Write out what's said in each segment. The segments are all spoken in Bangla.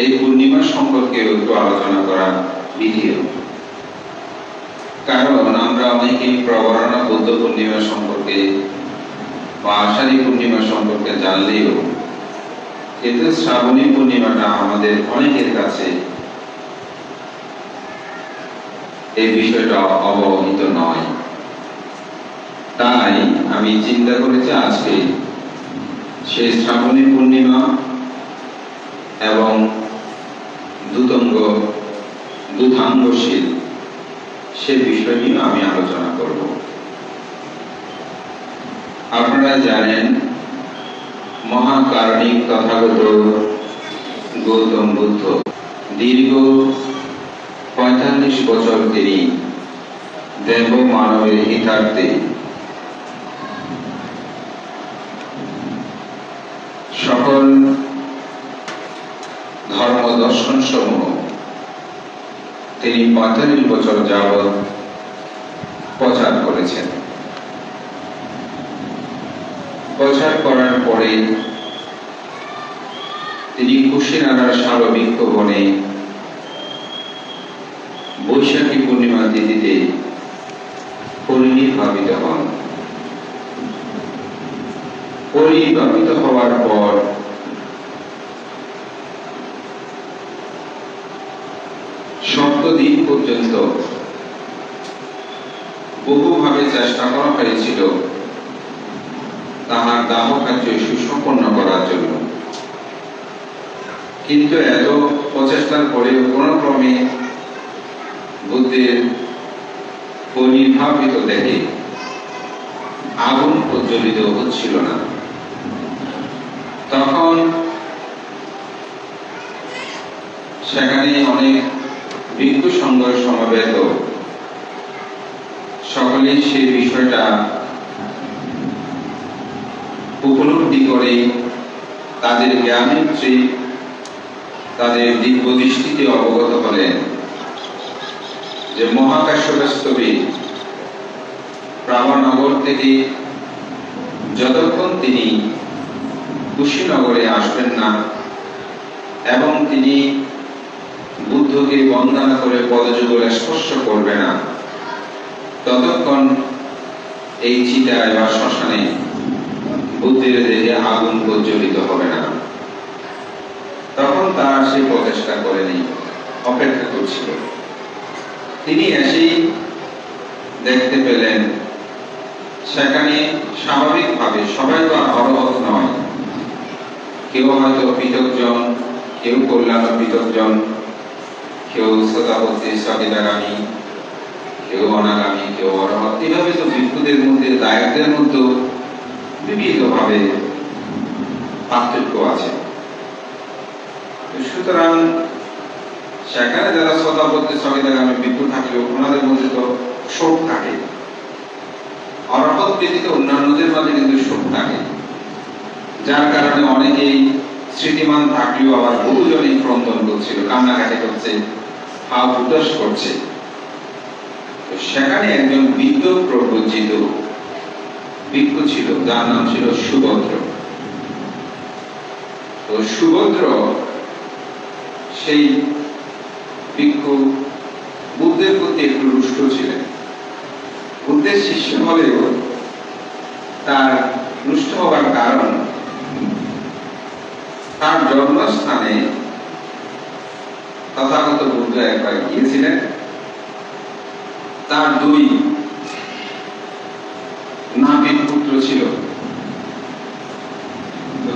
এই পূর্ণিমা সম্পর্কে একটু আলোচনা করা বিধিও কারণ আমরা অনেকেই প্রবরণা বুদ্ধ পূর্ণিমা সম্পর্কে বা আষাঢ়ী পূর্ণিমা সম্পর্কে জানলেও কিন্তু শ্রাবণী পূর্ণিমাটা আমাদের অনেকের কাছে এই বিষয়টা অবহিত নয়। তাই আমি চিন্তা করেছি আজকে সেই শ্রাবণী পূর্ণিমা এবং দুতঙ্গ দুধাঙ্গশীল, সে বিষয় নিয়ে আমি আলোচনা করব। আপনারা জানেন, মহাকারণিক তথাগত গৌতম বুদ্ধ দীর্ঘ পঁয়তাল্লিশ বছর তিনি দেব মানবের হিতার্থে সকল ধর্ম দর্শন সমূহ তিনি পঁয়তাল্লিশ বছর যাবৎ প্রচার করেছেন। প্রচার করার পরে তিনি কুশিনারার সার্ববৃক্ষ বনে বৈশাখী পূর্ণিমা তিথিতে পরিনির্বাপিত হন। পরিনির্বাপিত হওয়ার পর সপ্তদিন পর্যন্ত বহুভাবে চেষ্টা করা হয়েছিল তাহার দাহ কার্য সুসম্পন্ন করার জন্য। কিন্তু এত প্রচেষ্টার পরেও কোন ক্রমে বুদ্ধের পরিভাবিত দেখে আগুন প্রজ্বলিত হচ্ছিল না। তখন সেখানে অনেক ভিক্ষু সংঘ সমাবেত। সকলেই সেই বিষয়টা উপলব্ধি করে তাদের জ্ঞানেত্রী তাদের দিব্য দৃষ্টিতে অবগত হলেন যে মহাকাশ বাস্তবে প্রামানগর থেকে যতক্ষণ তিনি কুশীনগরে আসবেন না এবং তিনি বুদ্ধকে বন্দনা করে পদযুগলে স্পর্শ করবে না, ততক্ষণ এই চিতায় বা শ্মশানে বুদ্ধের দেহে আগুন প্রজ্বলিত হবে না। তখন তারা সে প্রচেষ্টা করেনি অপেক্ষা করছিল। তিনি এসেই দেখতে পেলেন, সেখানে স্বাভাবিকভাবে সবাই তো অরহত নয়। কেউ হয়তো পৃথকজন, কেউ কল্যাণ পৃথকজন, কেউ সদাপতি সদিদাগামী কেউ অনাগামী, কেউ অরহত এভাবে তো ভিক্ষুদের মধ্যে, দায়কদের মধ্যে বিবিধভাবে পার্থক্য আছে। সুতরাং সেখানে যারা সদাপতি সদিদাগামী ভিক্ষু থাকলেও ওনাদের মধ্যে তো শোক থাকে। অরহত ব্যতীত অন্যান্যদের মাঝে কিন্তু শোক থাকে। যার কারণে অনেকেই স্মৃতিমান থাকলেও আবার বহুজনই ক্রন্দন করছিল কান্নাকাটি করছে হাও উদাস করছে। সেখানে একজন বিজ্ঞ প্রবজ্জিত ভিক্ষু ছিল, যার নাম ছিল সুভদ্র। তো সুভদ্র সেই ভিক্ষু বুদ্ধের প্রতি একটু রুষ্ট ছিলেন। বুদ্ধের শিষ্য হলেও তার রুষ্ট হবার কারণ, তার জন্মস্থানে তথাগত বুদ্ধ একবার গিয়েছিলেন। তার দুই নাবিক পুত্র ছিল।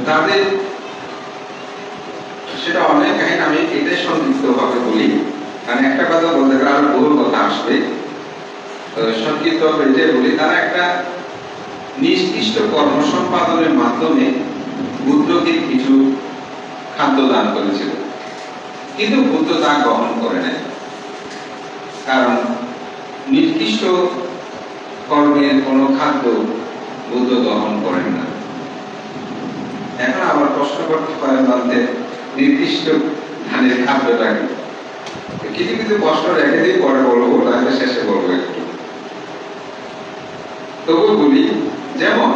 তাদের সেটা অনেক কাহিনী, আমি এটাই সংক্ষিপ্ত ভাবে বলি। কারণ একটা কথা বলতে গেলে আরও বহু কথা আসবে। সংক্ষিপ্ত বলি, তারা একটা নির্দিষ্ট কর্ম সম্পাদনের মাধ্যমে বুদ্ধকে কিছু খাদ্য দান করেছিল। কিন্তু বুদ্ধ তা গ্রহণ করে নাই। কারণ নির্দিষ্ট কর্মের কোন খাদ্য বুদ্ধ গ্রহণ করেন না। এখন আবার প্রশ্ন করতে পারেন বান্ধে নির্দিষ্ট ধানের খাদ্যটাকে কিছু কিছু প্রশ্ন রেখে দিয়ে পরে বলব, তাহলে শেষে বলব একটু। তবু বলি, যেমন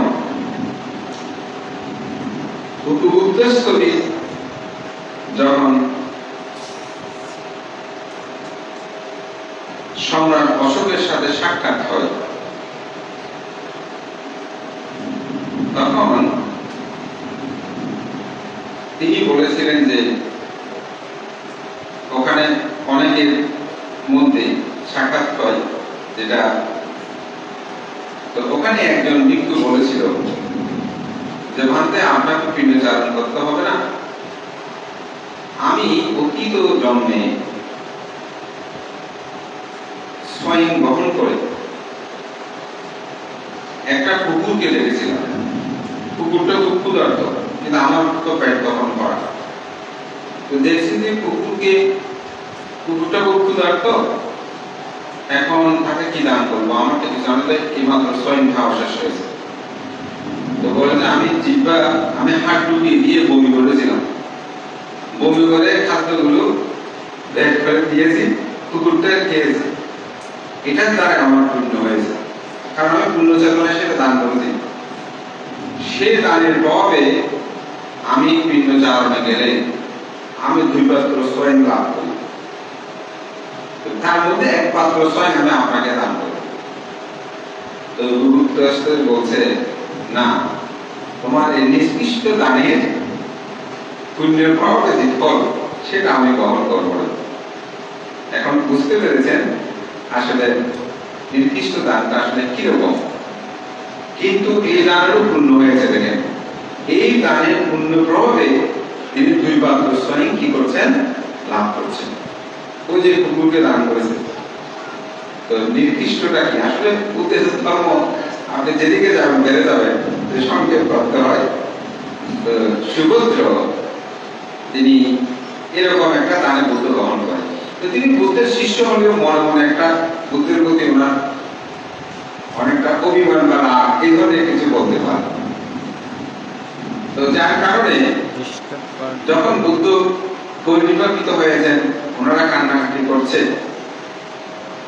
উদ্দেশ্যটি যখন সম্রাট অশোকের সাথে সাক্ষাৎ হয় তখন তিনি বলেছিলেন যে, ওখানে অনেকের মধ্যে সাক্ষাৎ হয় যেটা, তো ওখানে একজন ভিক্ষু বলেছিল যে ভান্তে আপনাকে পিণ্ডচারণ করতে হবে না। আমি অতীত জন্মে স্বয়ং বহন করে একটা কুকুরকে দেখেছিলাম। কুকুরটা খুব ক্ষুধার্ত, কিন্তু আমার তো পেট তখন করা। তো দেখছি যে কুকুরকে, কুকুরটা খুব ক্ষুধার্ত, এখন তাকে কি দান করব? আমাকে কিছু জানলে এই মাত্র স্বয়ং খাওয়া শেষ হয়েছে তো বলে যে, আমি জিব্বা, আমি হাত ডুবিয়ে দিয়ে বমি করেছিলাম। বমি করে খাদ্যগুলো ব্যাগ করে দিয়েছি, কুকুরটা খেয়েছে। এটার দ্বারা আমার পূর্ণ হয়েছে। কারণ আমি পূর্ণ চেতনা সেটা দান করে করেছি। সে দানের প্রভাবে আমি পিণ্ড চারণে গেলে আমি দুই পাত্র স্বয়ং লাভ করি। তার মধ্যে এক পাত্র স্বয়ং আমি আপনাকে দান করি। তো গুরুত্ব বলছে, না, তোমার এই নির্দিষ্ট দানের পুণ্যের প্রভাবে যে ফল, সেটা আমি গ্রহণ করব না। এখন বুঝতে পেরেছেন আসলে নির্দিষ্ট দানটা আসলে কীরকম? কিন্তু এই দানেরও পূর্ণ হয়েছে দেখেন। এই দানের পূর্ণ প্রভাবে তিনি দুই পাত্র স্বয়ং কি করছেন? লাভ করছেন। ওই যে কুকুরকে দান করেছে। তো নির্দিষ্টটা কি? আসলে উদ্দেশ্য ধর্ম আপনি যেদিকে যাবেন, বেড়ে যাবেন যে করতে হয় সুভদ্র তিনি এরকম একটা দানে বুদ্ধ গ্রহণ করেন। তো তিনি বুদ্ধের শিষ্য হলেও মনে মনে একটা বুদ্ধের প্রতি ওনার অনেকটা অভিমান বা রাগ, এই ধরনের কিছু বলতে পারেন তো যার কারণে যখন বুদ্ধ হয়েছেন, ওনারা কান্নাকাটি করছে।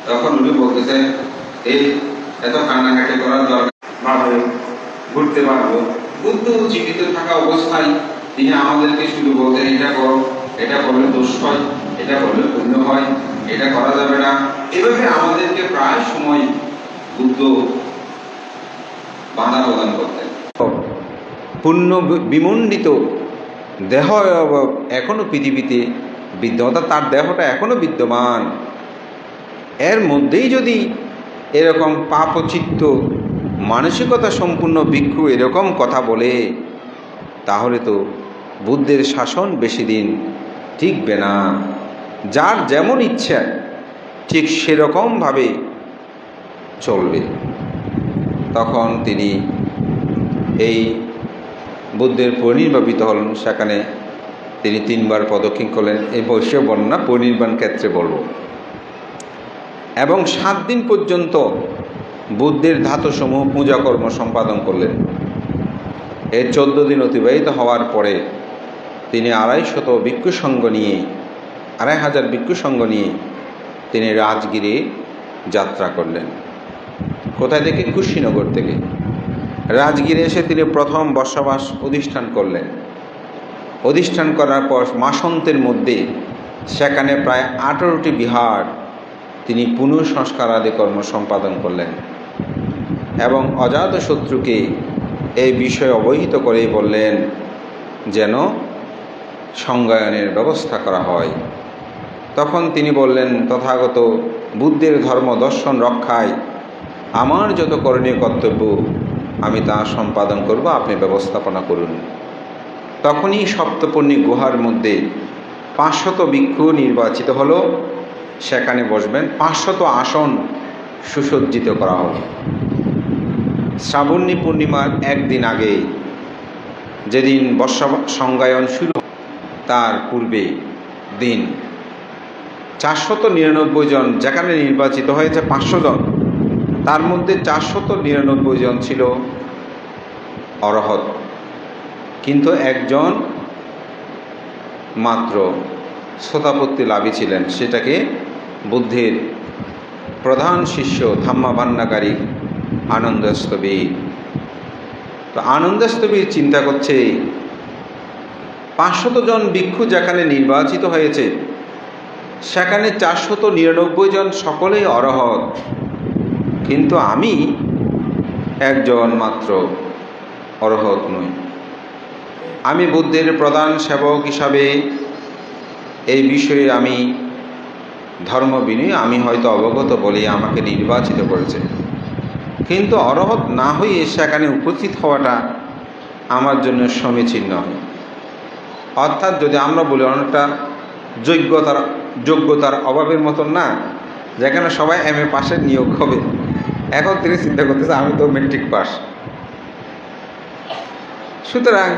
তখন উনি এই এত কান্নাকাটি করার দরকার ঘুরতে পারব। বুদ্ধ জীবিত থাকা অবস্থায় তিনি আমাদেরকে শুধু বলতেন, এটা করো, এটা করলে দোষ হয়, এটা করলে পুণ্য হয়, এটা করা যাবে না। এভাবে আমাদেরকে প্রায় সময় বুদ্ধ বাধা প্রদান করতেন। পুণ্য বিমণ্ডিত দেহ এখনও পৃথিবীতে বিদ্যমান তার দেহটা এখনও বিদ্যমান। এর মধ্যেই যদি এরকম পাপচিত্ত, মানসিকতা সম্পূর্ণ ভিক্ষু এরকম কথা বলে, তাহলে তো বুদ্ধের শাসন বেশি দিন টিকবে না। যার যেমন ইচ্ছা, ঠিক সেরকমভাবে চলবে। তখন তিনি এই বুদ্ধের পরিনির্বাপিত হলেন। সেখানে তিনি তিনবার পদক্ষেপ করলেন। এই বৈশ্য বর্ণনা পরিনির্বাণ ক্ষেত্রে বলব। এবং সাত দিন পর্যন্ত বুদ্ধের ধাতুসমূহ পূজাকর্ম সম্পাদন করলেন। এর চোদ্দ দিন অতিবাহিত হওয়ার পরে তিনি আড়াই শত সঙ্গ নিয়ে, আড়াই হাজার ভিক্ষু সঙ্গ নিয়ে তিনি রাজগিরে যাত্রা করলেন। কোথায় থেকে? কুশীনগর থেকে। রাজগিরে এসে তিনি প্রথম বসবাস অধিষ্ঠান করলেন। অধিষ্ঠান করার পর মাসন্তের মধ্যে সেখানে প্রায় আঠারোটি বিহার তিনি পুনঃসংস্কার আদি কর্ম সম্পাদন করলেন এবং অজাত শত্রুকে এই বিষয়ে অবহিত করেই বললেন যেন সংজ্ঞায়নের ব্যবস্থা করা হয়। তখন তিনি বললেন, তথাগত বুদ্ধের ধর্ম দর্শন রক্ষায় আমার যত করণীয় কর্তব্য, আমি তা সম্পাদন করব, আপনি ব্যবস্থাপনা করুন। তখনই সপ্তপর্ণী গুহার মধ্যে পাঁচশত ভিক্ষু নির্বাচিত হলো। সেখানে বসবেন, পাঁচশত আসন সুসজ্জিত করা হবে। শ্রাবণী পূর্ণিমার একদিন আগে, যেদিন বর্ষা সংজ্ঞায়ন শুরু, তার পূর্বে দিন। চারশত নিরানব্বই জন, যেখানে নির্বাচিত হয়েছে পাঁচশো জন তার মধ্যে চারশত নিরানব্বই জন ছিল অরহত। কিন্তু একজন মাত্র শ্রোতাপত্তি লাভী ছিলেন, সেটাকে বুদ্ধের প্রধান শিষ্য থাম্মা বান্নাকারী আনন্দস্তবীর তো আনন্দস্তবীর চিন্তা করছে, পাঁচশত জন ভিক্ষু যেখানে নির্বাচিত হয়েছে, সেখানে চারশত নিরানব্বই জন সকলেই অরহত। কিন্তু আমি একজন মাত্র অরহত নই। আমি বুদ্ধের প্রধান সেবক হিসাবে এই বিষয়ে আমি ধর্ম বিনয় আমি হয়তো অবগত বলে আমাকে নির্বাচিত করেছে। কিন্তু অরহত না হয়ে সেখানে উপস্থিত হওয়াটা আমার জন্য সমীচীন নয়। অর্থাৎ যদি আমরা বলি অনেকটা যোগ্যতার যোগ্যতার অভাবের মতন না, যেখানে সবাই এম এ পাশে নিয়োগ হবে। এখন তিনি চিন্তা করতেছে, আমি তো মেট্রিক পাস সুতরাং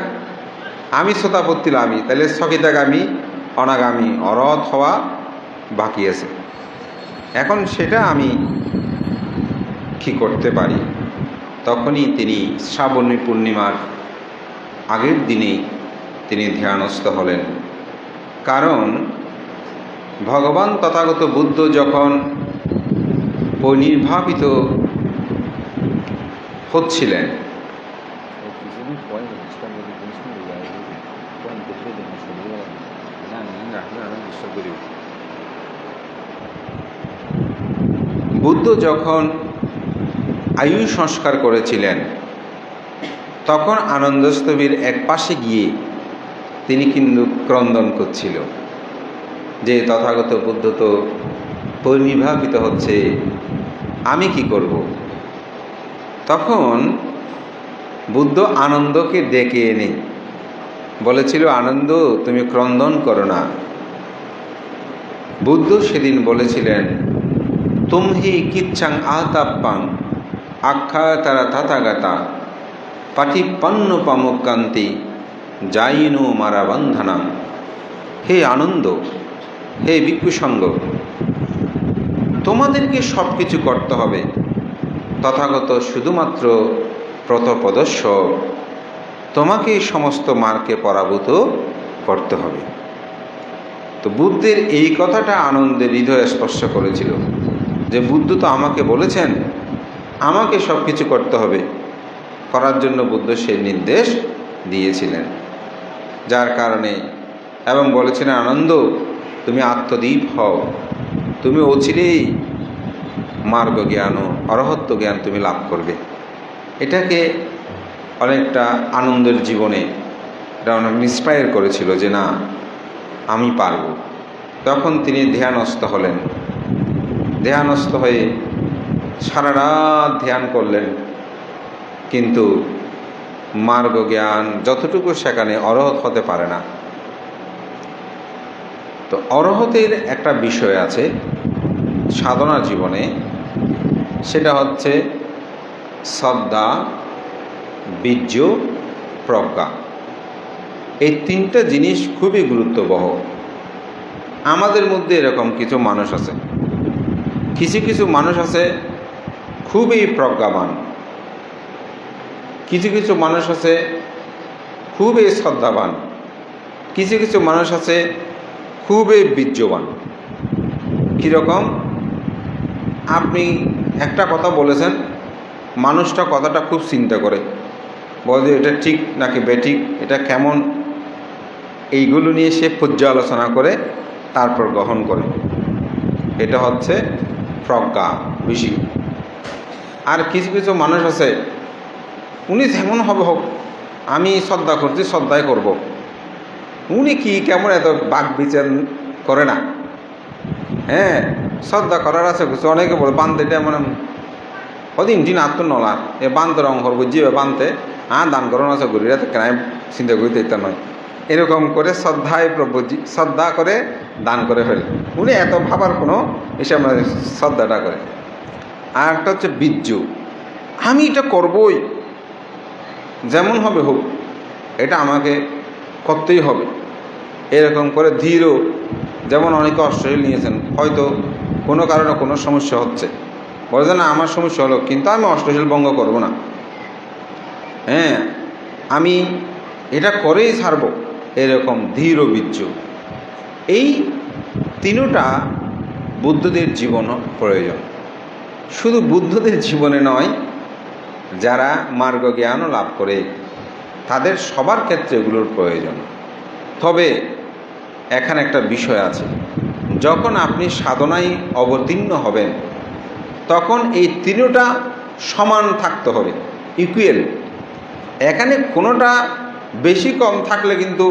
আমি শ্রোতাপত্তি আমি তাহলে স্থগিতাগামী অনাগামী, অরথ হওয়া বাকি আছে। এখন সেটা আমি কি করতে পারি? তখনই তিনি শ্রাবণী পূর্ণিমার আগের দিনেই তিনি ধ্যানস্থ হলেন। কারণ ভগবান তথাগত বুদ্ধ যখন পরিনির্ভাবিত হচ্ছিলেন। কিছুদিন পরে জিনিসটা যদি জিনিস মিলে যায় তখন দেখলে দেখি শরীরে না নিয়ে রাখলে আরও বিশ্বাস করি বুদ্ধ যখন আয়ু সংস্কার করেছিলেন, তখন আনন্দস্তবীর এক পাশে গিয়ে তিনি কিন্তু ক্রন্দন করছিল, যে তথাগত বুদ্ধ তো পরিনির্ভাবিত হচ্ছে আমি কি করব? তখন বুদ্ধ আনন্দকে ডেকে এনে বলেছিল, আনন্দ, তুমি ক্রন্দন করো না। বুদ্ধ সেদিন বলেছিলেন তুমহি কিচ্ছাং আতাপ্পাং আখ্যা তারা তাথাগাতা পাঠিপন্ন পামুকান্তি যাইনু মারা বন্ধনাম। হে আনন্দ, হে বিক্ষুসঙ্গ তোমাদেরকে সব কিছু করতে হবে। তথাগত শুধুমাত্র প্রতপদস্য তোমাকে সমস্ত মার্কে পরাভূত করতে হবে। তো বুদ্ধের এই কথাটা আনন্দের হৃদয়ে স্পর্শ করেছিল যে বুদ্ধ তো আমাকে বলেছেন, আমাকে সব কিছু করতে হবে। করার জন্য বুদ্ধ সেই নির্দেশ দিয়েছিলেন। যার কারণে এবং বলেছিলেন, আনন্দ, তুমি আত্মদ্বীপ হও। তুমি অচিরেই মার্গ জ্ঞান ও অরহত্ব জ্ঞান তুমি লাভ করবে। এটাকে অনেকটা আনন্দের জীবনে এটা অনেক ইন্সপায়ার করেছিল যে না, আমি পারব। তখন তিনি ধ্যানস্থ হলেন। ধ্যানস্থ হয়ে সারা রাত ধ্যান করলেন। কিন্তু মার্গ জ্ঞান যতটুকু সেখানে অরহত হতে পারে না তো অরহতের একটা বিষয় আছে সাধনা জীবনে, সেটা হচ্ছে শ্রদ্ধা বীর্য, প্রজ্ঞা। এই তিনটা জিনিস খুবই গুরুত্ববহ। আমাদের মধ্যে এরকম কিছু মানুষ আছে। কিছু কিছু মানুষ আছে খুবই প্রজ্ঞাবান। কিছু কিছু মানুষ আছে খুবই শ্রদ্ধাবান। কিছু কিছু মানুষ আছে খুবই বীর্যবান কীরকম? আপনি একটা কথা বলেছেন, মানুষটা কথাটা খুব চিন্তা করে। বলে এটা ঠিক নাকি বেঠিক? এটা কেমন? এইগুলো নিয়ে সে পর্যালোচনা করে, তারপর গ্রহণ করে। এটা হচ্ছে প্রজ্ঞা বেশি আর কিছু কিছু মানুষ আছে, উনি যেমন হবে হোক, আমি শ্রদ্ধা করছি, শ্রদ্ধাই করব। উনি কি কেমন এত বাঘ বিচার করে না? হ্যাঁ শ্রদ্ধা করার আছে কিছু। অনেকে বলে বান্ধেটা মানে কদিন দিন আত্ম নলা। এ বান্ধ রং করব, জিবে বান্ধে আ দান করো না করি রাতে কেন চিন্তা করি এটা নয়। এরকম করে শ্রদ্ধায় প্রভু শ্রদ্ধা করে দান করে ফেলে। উনি এত ভাবার কোনো এসব শ্রদ্ধাটা করে। আর একটা হচ্ছে বীর্যু আমি এটা করবই। যেমন হবে হোক, এটা আমাকে করতেই হবে। এরকম করে ধীর যেমন অনেকে অস্ট্রেলিয়া নিয়েছেন, হয়তো কোনো কারণে কোনো সমস্যা হচ্ছে। বলে যে, না, আমার সমস্যা হলো, কিন্তু আমি অষ্টশীল ভঙ্গ করব না। হ্যাঁ আমি এটা করেই ছাড়ব, এরকম ধীর বীর্য। এই তিনটা বুদ্ধদের জীবন প্রয়োজন। শুধু বুদ্ধদের জীবনে নয়, যারা মার্গ জ্ঞানও লাভ করে। তাদের সবার ক্ষেত্রে এগুলোর প্রয়োজন। তবে এখানে একটা বিষয় আছে। যখন আপনি সাধনায় অবতীর্ণ হবেন, তখন এই তিনটা সমান থাকতে হবে ইকুয়েল এখানে কোনোটা বেশি কম থাকলে কিন্তু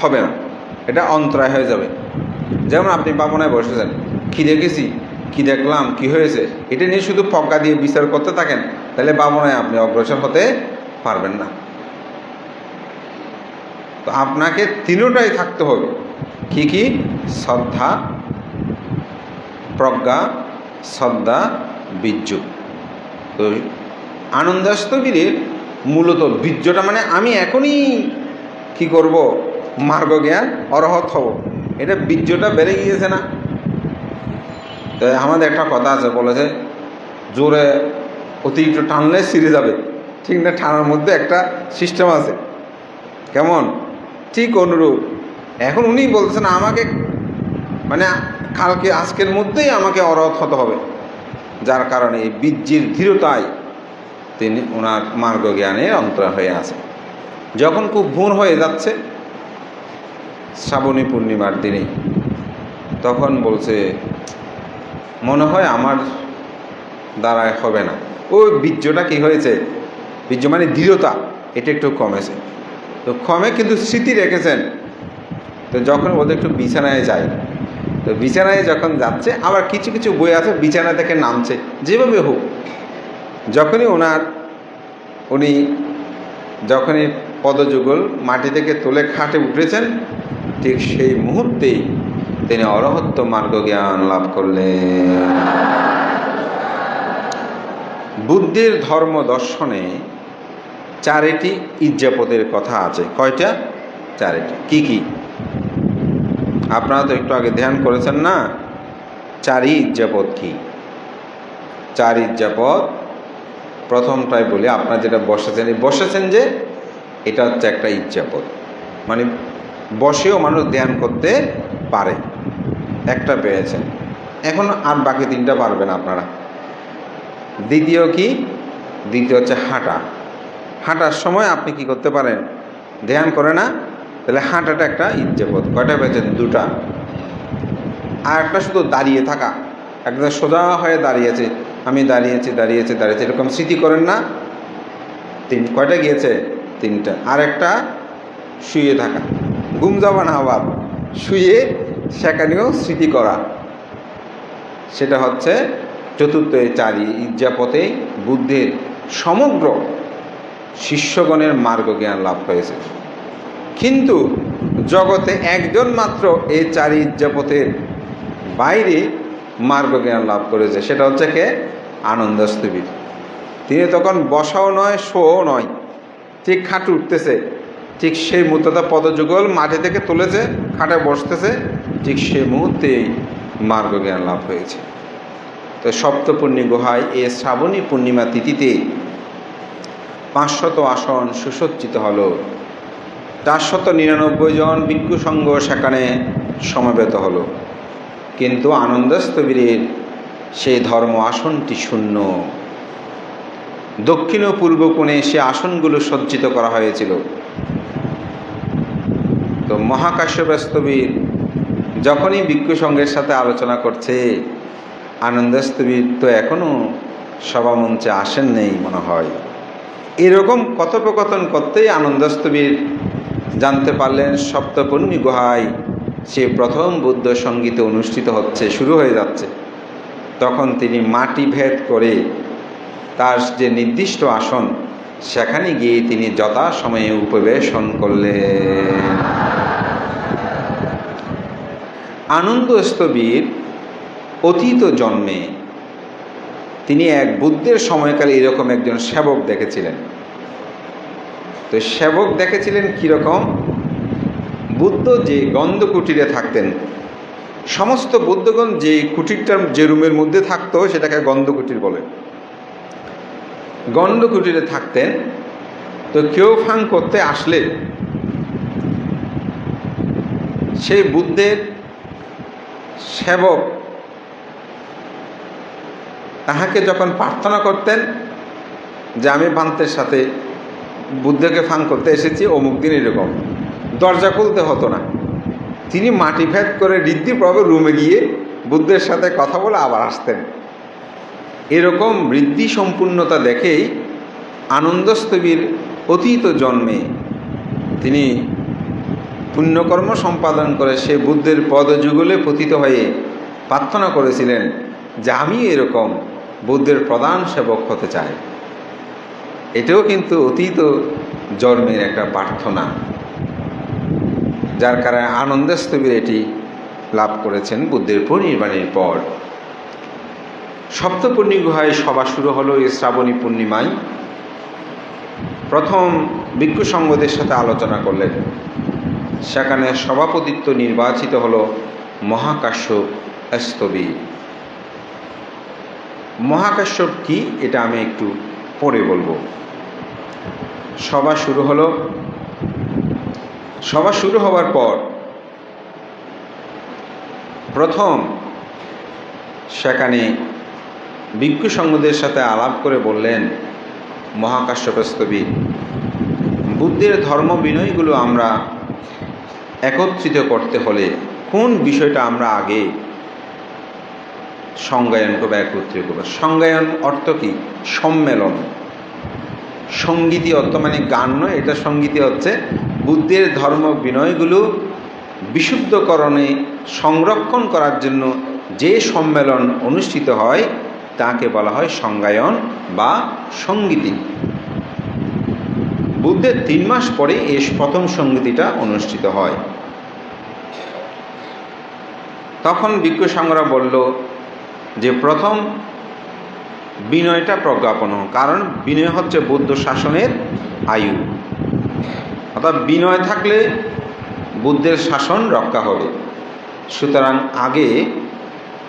হবে না, এটা অন্তরায় হয়ে যাবে। যেমন আপনি বামনায় বসেছেন, কী দেখেছি, কী দেখলাম, কি হয়েছে, এটা নিয়ে শুধু পক্কা দিয়ে বিচার করতে থাকেন, তাহলে বামনায় আপনি অগ্রসর হতে পারবেন না। তো আপনাকে তিনোটাই থাকতে হবে। কি কি? শ্রদ্ধা, প্রজ্ঞা, শ্রদ্ধা, বীর্য। তো আনন্দাস্তবীরের মূলত বীর্যটা মানে আমি এখনই কি করব? মার্গ জ্ঞান অরহত হব। এটা বীর্যটা বেড়ে গিয়েছে না। তো আমাদের একটা কথা আছে বলেছে জোরে অতিরিক্ত টানলে সিরে যাবে। ঠিক না, টানার মধ্যে একটা সিস্টেম আছে। কেমন? ঠিক অনুরূপ। এখন উনি বলছেন আমাকে মানে কালকে, আজকের মধ্যেই আমাকে অরহত হতে হবে। যার কারণে এই বীর্যের ধীরতায় তিনি ওনার মার্গ অন্তর হয়ে আছে যখন খুব ভোর হয়ে যাচ্ছে, শ্রাবণী পূর্ণিমার দিনে, তখন বলছে, মনে হয় আমার দ্বারায় হবে না। ওই বীর্যটা কি হয়েছে? বীর্য মানে দৃঢ়তা এটা একটু কমেছে। তো কমে কিন্তু স্মৃতি রেখেছেন। তো যখন ওদের একটু বিছানায় যায়, তো বিছানায় যখন যাচ্ছে, আবার কিছু কিছু বই আছে, বিছানা থেকে নামছে, যেভাবে হোক। যখনই ওনার, উনি যখনই পদযুগল মাটি থেকে তুলে খাটে উঠেছেন, ঠিক সেই মুহূর্তেই তিনি অরহত্ব মার্গ জ্ঞান লাভ করলেন। বুদ্ধির ধর্ম দর্শনে চারিটি ইজ্জাপতের কথা আছে। কয়টা? চারিটি। কি কি? আপনারা তো একটু আগে ধ্যান করেছেন না? চারি ইজ্জাপত কি? চার ইজ্জাপত প্রথমটাই বলি, আপনারা যেটা বসেছেন বসেছেন যে এটা হচ্ছে একটা ইজ্জাপত মানে বসেও মানুষ ধ্যান করতে পারে। একটা পেয়েছেন। এখন আর বাকি তিনটা পারবেন আপনারা। দ্বিতীয় কি? দ্বিতীয় হচ্ছে হাঁটা। হাঁটার সময় আপনি কি করতে পারেন? ধ্যান করে না? তাহলে হাঁটাটা একটা ইজ্জাপত কয়টা পেয়েছেন দুটা। আর একটা শুধু দাঁড়িয়ে থাকা। একদম সোজা হয়ে দাঁড়িয়েছে। আমি দাঁড়িয়েছি দাঁড়িয়েছি দাঁড়িয়েছি। এরকম স্মৃতি করেন না? তিন কয়টা গিয়েছে? তিনটা। আর একটা শুয়ে থাকা। ঘুম যাবা না আবার শুয়ে সেখানেও স্মৃতি করা। সেটা হচ্ছে চতুর্থ চারি ইজ্জাপথে বুদ্ধের সমগ্র শিষ্যগণের মার্গ জ্ঞান লাভ হয়েছে। কিন্তু জগতে একজন মাত্র এই চারি ইজ্জাপথের বাইরে মার্গ জ্ঞান লাভ করেছে, সেটা হচ্ছে কে? আনন্দস্তবীর তিনি তখন বসাও নয়, শোও নয়, ঠিক খাট উঠতেছে, ঠিক সেই মুহূর্তে পদযুগল মাটি থেকে তুলেছে, খাটে বসতেছে, ঠিক সেই মুহূর্তেই মার্গ জ্ঞান লাভ হয়েছে। তো সপ্তপূর্ণী গুহায় এ শ্রাবণী পূর্ণিমা তিথিতে পাঁচশত আসন সুসজ্জিত হলো। চারশত নিরানব্বই জন ভিক্ষু সংঘ সেখানে সমবেত হলো। কিন্তু আনন্দস্তবীরের সেই ধর্ম আসনটি শূন্য। দক্ষিণ ও পূর্ব কোণে সে আসনগুলো সজ্জিত করা হয়েছিল। তো মহাকাশ্যবাস্তবীর যখনই ভিক্ষু সংঘের সাথে আলোচনা করছে আনন্দস্তবীর তো এখনও সভামঞ্চে আসেন নেই মনে হয়। এরকম কথোপকথন করতেই আনন্দস্তবীর জানতে পারলেন সপ্তপূর্ণী গুহায় সে প্রথম বুদ্ধ সংগীত অনুষ্ঠিত হচ্ছে, শুরু হয়ে যাচ্ছে। তখন তিনি মাটি ভেদ করে তার যে নির্দিষ্ট আসন, সেখানে গিয়ে তিনি যথাসময়ে উপবেশন করলেন। আনন্দস্তবীর অতীত জন্মে তিনি এক বুদ্ধের সময়কালে এরকম একজন সেবক দেখেছিলেন। তো সেবক দেখেছিলেন কীরকম বুদ্ধ যে গন্ধ কুটিরে থাকতেন, সমস্ত বুদ্ধগণ যে কুটিরটার যে রুমের মধ্যে থাকতো, সেটাকে গন্ধ কুটির বলে। গন্ধ কুটিরে থাকতেন, তো কেউ ফাং করতে আসলে, সেই বুদ্ধের সেবক তাহাকে যখন প্রার্থনা করতেন যে আমি বান্তের সাথে বুদ্ধকে ফাং করতে এসেছি, অমুক দিন এরকম। দরজা খুলতে হতো না। তিনি মাটি ভেদ করে ঋদ্ধিপ্রভু রুমে গিয়ে বুদ্ধের সাথে কথা বলে আবার আসতেন। এরকম বৃদ্ধি সম্পূর্ণতা দেখেই আনন্দস্তবীর অতীত জন্মে তিনি পুণ্যকর্ম সম্পাদন করে সে বুদ্ধের পদযুগলে পতিত হয়ে প্রার্থনা করেছিলেন যে আমি এরকম বুদ্ধের প্রধান সেবক হতে চায়। এটাও কিন্তু অতীত জন্মের একটা প্রার্থনা, যার কারণে আনন্দস্তবীর এটি লাভ করেছেন বুদ্ধের পরিনির্বাণের পর। সপ্তপূর্ণি গুহায় সভা শুরু হলো এই শ্রাবণী পূর্ণিমায়। প্রথম ভিক্ষু সংঘদের সাথে আলোচনা করলেন। সেখানে সভাপতিত্ব নির্বাচিত হল মহাকাশ্য স্তবী মহাকাশ্যপ কি এটা আমি একটু পরে বলব। সভা শুরু হলো। সভা শুরু হওয়ার পর প্রথম সেখানে ভিক্ষু সংঘদের সাথে আলাপ করে বললেন মহাকাশ্যপস্তবী বুদ্ধের ধর্ম বিনয়গুলো আমরা একত্রিত করতে হলে কোন বিষয়টা আমরা আগে সংজ্ঞায়ন করব, একত্রিত করবে। সংজ্ঞায়ন অর্থ কি? সম্মেলন। সঙ্গীতি অর্থ মানে গান নয়, এটা সঙ্গীতি হচ্ছে বুদ্ধের ধর্ম বিনয়গুলো বিশুদ্ধকরণে সংরক্ষণ করার জন্য যে সম্মেলন অনুষ্ঠিত হয়, তাকে বলা হয় সংজ্ঞায়ন বা সঙ্গীতি। বুদ্ধের তিন মাস পরে এই প্রথম সঙ্গীতিটা অনুষ্ঠিত হয়। তখন বিজ্ঞ বলল যে প্রথম বিনয়টা প্রজ্ঞাপন। কারণ বিনয় হচ্ছে বৌদ্ধ শাসনের আয়ু। অর্থাৎ বিনয় থাকলে বুদ্ধের শাসন রক্ষা হবে। সুতরাং আগে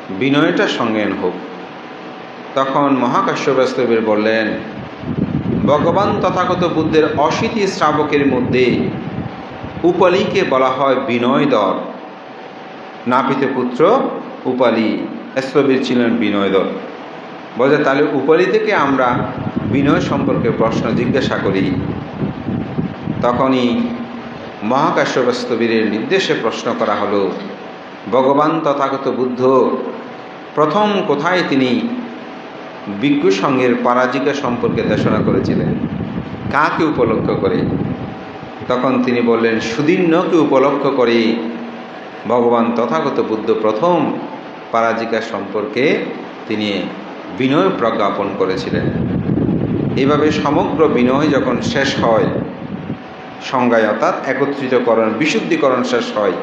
বিনয়টা সংজ্ঞান হোক। তখন মহাকাশ্যবাস্তবের বললেন, ভগবান তথাগত বুদ্ধের অশীতি শ্রাবকের মধ্যে উপালিকে বলা হয় বিনয়দর নাপিতে পুত্র উপালি স্থবির ছিলেন বিনয়দর বলে তাহলে উপালি থেকে আমরা বিনয় সম্পর্কে প্রশ্ন জিজ্ঞাসা করি। তখনই মহাকাশ্যবাস্তবীরের নির্দেশে প্রশ্ন করা হলো, ভগবান তথাগত বুদ্ধ, প্রথম কোথায় তিনি বিজ্ঞু সঙ্গের পরাজিকা সম্পর্কে দেশনা করেছিলেন? কাকে উপলক্ষ করে? তখন তিনি বললেন, সুদীর্ণকে উপলক্ষ করে ভগবান তথাগত বুদ্ধ প্রথম পরাজিকা সম্পর্কে তিনি বিনয় প্রজ্ঞাপন করেছিলেন। এভাবে সমগ্র বিনয় যখন শেষ হয়, সংজ্ঞায় অর্থাৎ একত্রিতকরণ, বিশুদ্ধিকরণ শেষ হয়,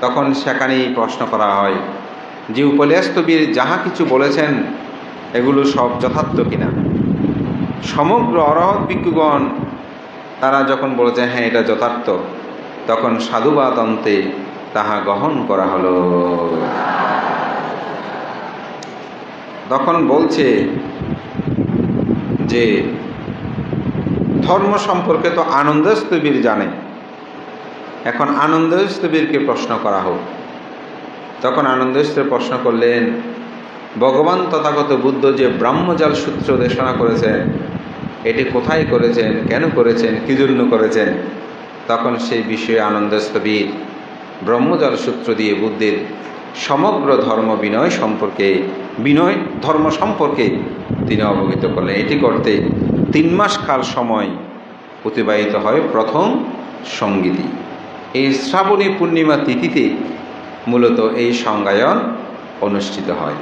তখন সেখানেই প্রশ্ন করা হয়, যে উপলেস্তবীর যাহা কিছু বলেছেন, এগুলো সব যথার্থ কিনা? সমগ্র অরহৎ ভিক্ষুগণ, তারা যখন বলেছেন হ্যাঁ এটা যথার্থ, তখন সাধুবাদ অন্তে তাহা গ্রহণ করা হলো। তখন বলছে যে, ধর্ম সম্পর্কে তো আনন্দস্তবীর জানে। এখন আনন্দস্তবীরকে প্রশ্ন করা হোক। তখন আনন্দস্তবীর প্রশ্ন করলেন, ভগবান তথাগত বুদ্ধ যে ব্রহ্মজাল সূত্র দেশনা করেছেন, এটি কোথায় করেছেন, কেন করেছেন, কী জন্য করেছেন? তখন সেই বিষয়ে আনন্দস্তবীর ব্রহ্মজাল সূত্র দিয়ে বুদ্ধের সমগ্র ধর্ম বিনয় সম্পর্কে বিনয় ধর্ম সম্পর্কে তিনি অবগত করলেন। এটি করতে তিন মাস কাল সময় অতিবাহিত হয় প্রথম সঙ্গীতি। এই শ্রাবণী পূর্ণিমা তিথিতে মূলত এই সংগায়ন অনুষ্ঠিত হয়।